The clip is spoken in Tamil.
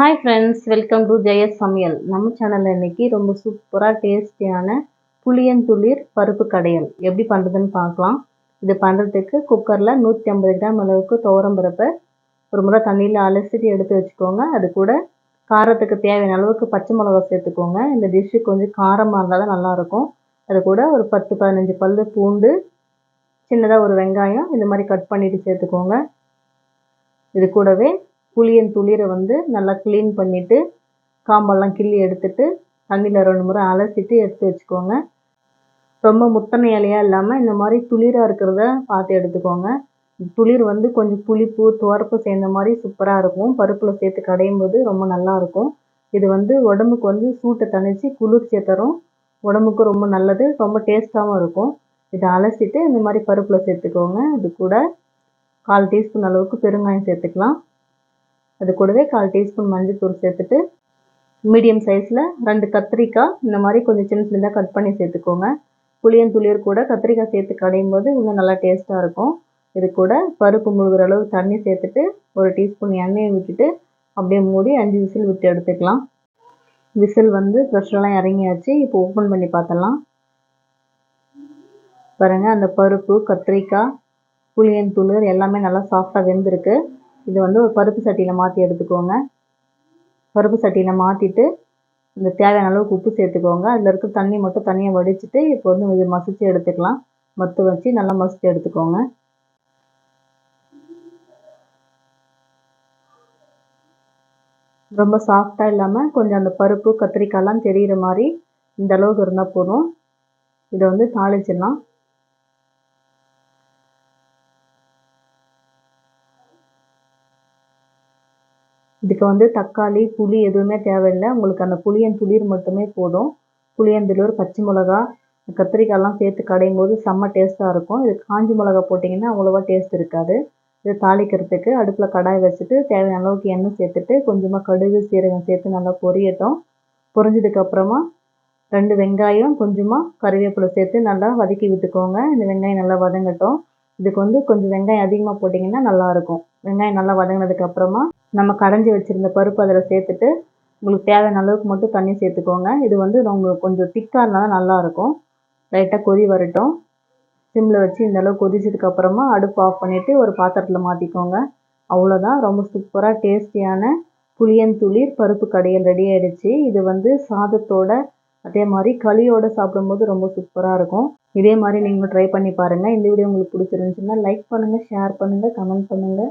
Hi friends welcome to Jaya's சமையல் நம்ம சேனலில் இன்றைக்கி ரொம்ப சூப்பராக டேஸ்டியான புளியந்துளிர் பருப்பு கடையல். எப்படி பண்ணுறதுன்னு பார்க்கலாம். இது பண்ணுறதுக்கு குக்கரில் நூற்றி ஐம்பது கிராம் அளவுக்கு துவரம் பருப்பை ஒரு முறை தண்ணியில் அலசிட்டு எடுத்து வச்சுக்கோங்க. அது கூட காரத்துக்கு தேவையான அளவுக்கு பச்சை மிளகா சேர்த்துக்கோங்க. இந்த டிஷ்ஷு கொஞ்சம் காரமாக இருந்தால் தான் நல்லாயிருக்கும். அது கூட ஒரு பத்து பதினஞ்சு பல் பூண்டு சின்னதாக ஒரு வெங்காயம் இந்த மாதிரி கட் பண்ணிவிட்டு சேர்த்துக்கோங்க. இது கூடவே புளியன் துளிரை வந்து நல்லா க்ளீன் பண்ணிவிட்டு காம்பெல்லாம் கிள்ளி எடுத்துட்டு தண்ணியில் ரெண்டு முறை அலசிட்டு எடுத்து வச்சுக்கோங்க. ரொம்ப முத்தனை இலையாக இல்லாமல் இந்த மாதிரி துளிராக இருக்கிறத பார்த்து எடுத்துக்கோங்க. துளிர் வந்து கொஞ்சம் புளிப்பு துவரப்பு சேர்ந்த மாதிரி சூப்பராக இருக்கும். பருப்பில் சேர்த்து கடையும் போது ரொம்ப நல்லாயிருக்கும் இது வந்து உடம்புக்கு வந்து சூட்டை தணித்து குளிர்ச்சியை தரும். உடம்புக்கு ரொம்ப நல்லது ரொம்ப டேஸ்ட்டாகவும் இருக்கும். இதை அலசிட்டு இந்த மாதிரி பருப்பில் சேர்த்துக்கோங்க. இது கூட கால் டீஸ்பூன் அளவுக்கு பெருங்காயம் சேர்த்துக்கலாம். அது கூடவே கால் டீஸ்பூன் மஞ்சள்தூள் சேர்த்துட்டு மீடியம் சைஸில் ரெண்டு கத்திரிக்காய் இந்த மாதிரி கொஞ்சம் சின்ன சின்னதாக கட் பண்ணி சேர்த்துக்கோங்க. புளியன் துளியர் கூட கத்திரிக்காய் சேர்த்து கடையும் போது இன்னும் நல்லா டேஸ்ட்டாக இருக்கும். இது கூட பருப்பு முழுகிற அளவு தண்ணி சேர்த்துட்டு ஒரு டீஸ்பூன் எண்ணெயை விட்டுட்டு அப்படியே மூடி அஞ்சு விசில் விட்டு எடுத்துக்கலாம். விசில் வந்து ப்ரெஷரெல்லாம் இறங்கியாச்சு. இப்போ ஓப்பன் பண்ணி பார்த்தலாம் பாருங்கள் அந்த பருப்பு கத்திரிக்காய் புளியன் துளிர் எல்லாமே நல்லா சாஃப்டாக வெந்திருக்கு. இது வந்து ஒரு பருப்பு சட்டியில் மாற்றி எடுத்துக்கோங்க. பருப்பு சட்டியில் மாற்றிட்டு இந்த தேவையான அளவுக்கு உப்பு சேர்த்துக்கோங்க. அதில் இருக்க தண்ணி மட்டும் தனியாக வடிச்சிட்டு இப்போ வந்து இது மசித்து எடுத்துக்கலாம். மத்து வச்சு நல்லா மசித்து எடுத்துக்கோங்க. ரொம்ப சாஃப்டாக இல்லாமல் கொஞ்சம் அந்த பருப்பு கத்திரிக்காய்லாம் தெரிகிற மாதிரி இந்த அளவுக்கு இருந்தால் போதும். இதை வந்து தாளிச்சிடலாம். இதுக்கு வந்து தக்காளி புளி எதுவுமே தேவையில்லை. உங்களுக்கு அந்த புளியன் துளிர் மட்டுமே போதும். புளியந்துளிர் பச்சை மிளகா கத்திரிக்காயெல்லாம் சேர்த்து கடையும் போது செம்ம டேஸ்ட்டாக இருக்கும். இது காஞ்சி மிளகா போட்டிங்கன்னா அவ்வளோவா டேஸ்ட் இருக்காது. இது தாளிக்கிறதுக்கு அடுப்பில் கடாய் வச்சுட்டு தேவையான அளவுக்கு எண்ணெய் சேர்த்துட்டு கொஞ்சமாக கடுகு சீரகம் சேர்த்து நல்லா பொரியட்டும். பொரிஞ்சதுக்கப்புறமா ரெண்டு வெங்காயம் கொஞ்சமாக கருவேப்பிலை சேர்த்து நல்லா வதக்கி விட்டுக்கோங்க. இந்த வெங்காயம் நல்லா வதங்கட்டும். இதுக்கு வந்து கொஞ்சம் வெங்காயம் அதிகமாக போட்டிங்கன்னா நல்லாயிருக்கும் வெங்காயம் நல்லா வதங்கினதுக்கப்புறமா நம்ம கடைஞ்சி வச்சுருந்த பருப்பு அதில் சேர்த்துட்டு உங்களுக்கு தேவையான அளவுக்கு மட்டும் தண்ணி சேர்த்துக்கோங்க. இது வந்து உங்களுக்கு கொஞ்சம் திக்காக இருந்தால் தான் நல்லாயிருக்கும் லைட்டாக கொதி வரட்டும். சிம்மில் வச்சு இந்த அளவு கொதிச்சதுக்கப்புறமா அடுப்பு ஆஃப் பண்ணிவிட்டு ஒரு பாத்திரத்தில் மாற்றிக்கோங்க அவ்வளோதான் ரொம்ப சூப்பராக டேஸ்டியான புளியந்துளிர் பருப்பு கடையில் ரெடி ஆகிடுச்சு இது வந்து சாதத்தோட அதே மாதிரி களியோடு சாப்பிடும்போது ரொம்ப சூப்பராக இருக்கும். இதே மாதிரி நீங்களும் ட்ரை பண்ணி பாருங்கள் இந்த வீடியோ உங்களுக்கு பிடிச்சிருந்துச்சுன்னா லைக் பண்ணுங்கள் ஷேர் பண்ணுங்கள் கமெண்ட் பண்ணுங்கள்